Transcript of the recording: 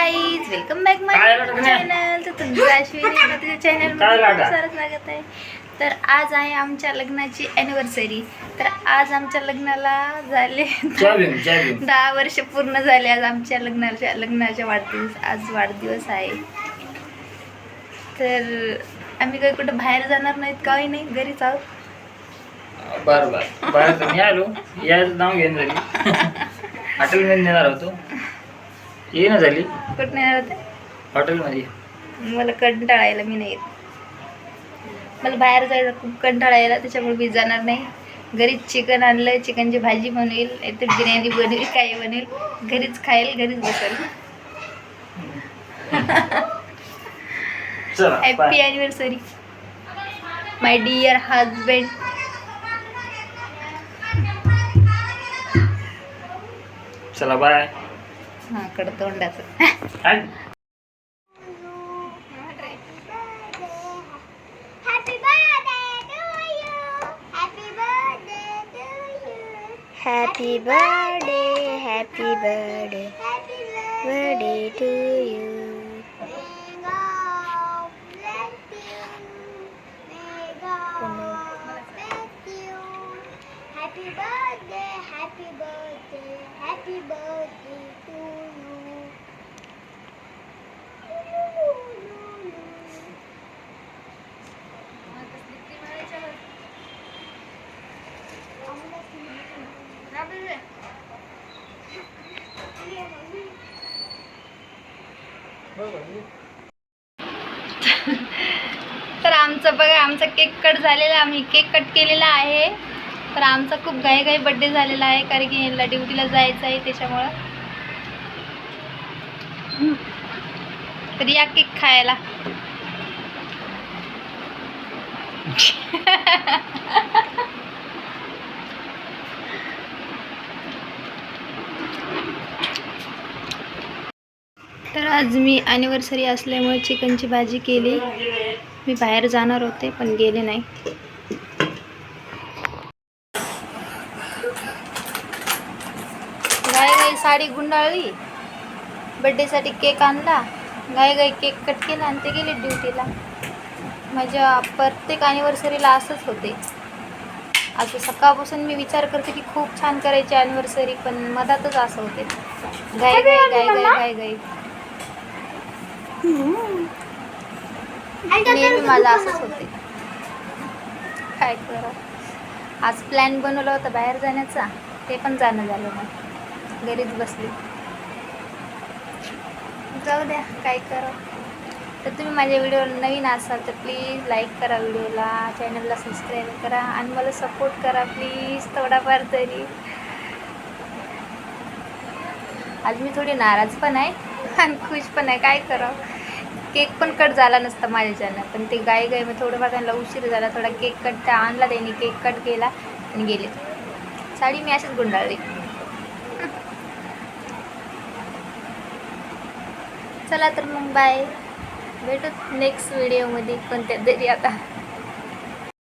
Guys welcome back माय लागत? Channel तर तुमचं अश्विनी चॅनलमध्ये खूप लागत? सारं स्वागत आहे. तर आज आहे आमच्या लग्नाची अॅनिव्हर्सरी तर आज आमच्या लग्नाला झाले दहा वर्ष पूर्ण झाले आज आमच्या लग्नाच्या लग्नाच्या वाढदिवस आज वाढदिवस आहे. तर आम्ही काही कुठं बाहेर जाणार नाहीत काही नाही घरीच आहोत. बर बर. बाहेर आलो. याच नाव घेऊन झाली. हॉटेलमध्ये नेणार होतो. ये ना झाली? कुठं नाही हॉटेलमध्ये. मला कंटाळायला मी नाही येत. मला बाहेर जायला खूप कंटाळा यायला त्याच्यामुळे मी जाणार नाही. घरीच चिकन आणलं चिकनची भाजी बनवेल नाहीतर बिर्याणी बनवेल काही बनेल घरीच खाईल घरीच बसेल. Happy bye. Anniversary my dear husband चला बाय നാക്കെടുത്തോണ്ട് ഹാപ്പി ബർത്ത്ഡേ ഹാപ്പി ബർത്ത്ഡേ तर आमचं बघा आमचा केक कट झालेला आम्ही केक कट केलेला आहे. तर आमचा खूप घाई घाई बड्डे झालेला आहे कारण की यांना ड्युटीला जायचं आहे त्याच्यामुळं. तर या केक खायला. तर आज मी ॲनिव्हर्सरी असल्यामुळे चिकनची भाजी केली. मी बाहेर जाणार होते पण गेले नाही. गाय गाई साडी गुंडाळली. बड्डेसाठी केक आणला. गाय गाई केक कट केला आणि ते गेले ड्युटीला माझ्या प्रत्येक ॲनिव्हर्सरीला असंच होते. असं सकाळपासून मी विचार करते की खूप छान करायची ॲनिव्हर्सरी पण मधातच असं होते. गाय गाय गाय गाय गाय गाय नेहमी माझं असंच होते. काय करा? आज प्लॅन बनवला होता बाहेर जाण्याचा. ते पण जाणं झालं नाही. घरीच बसले. जाऊ द्या काय करा? तर तुम्ही माझ्या व्हिडिओ नवीन असाल तर प्लीज लाईक करा व्हिडिओला चॅनलला सबस्क्राईब करा आणि मला सपोर्ट करा प्लीज थोडाफार तरी. आज मी थोडी नाराज पण आहे. आणि खुश पण आहे काय करावं? केक पण कट झाला नसता माझ्याच्यानं. पण ते गाय गाय मग थोडंफार त्यांना उशीर झाला थोडा केक कट त्या आणला त्यांनी केक कट केला आणि गेले. साडी मी अशीच गुंडाळली. चला तर मग बाय भेटू नेक्स्ट व्हिडिओमध्ये कोणत्या तरी आता.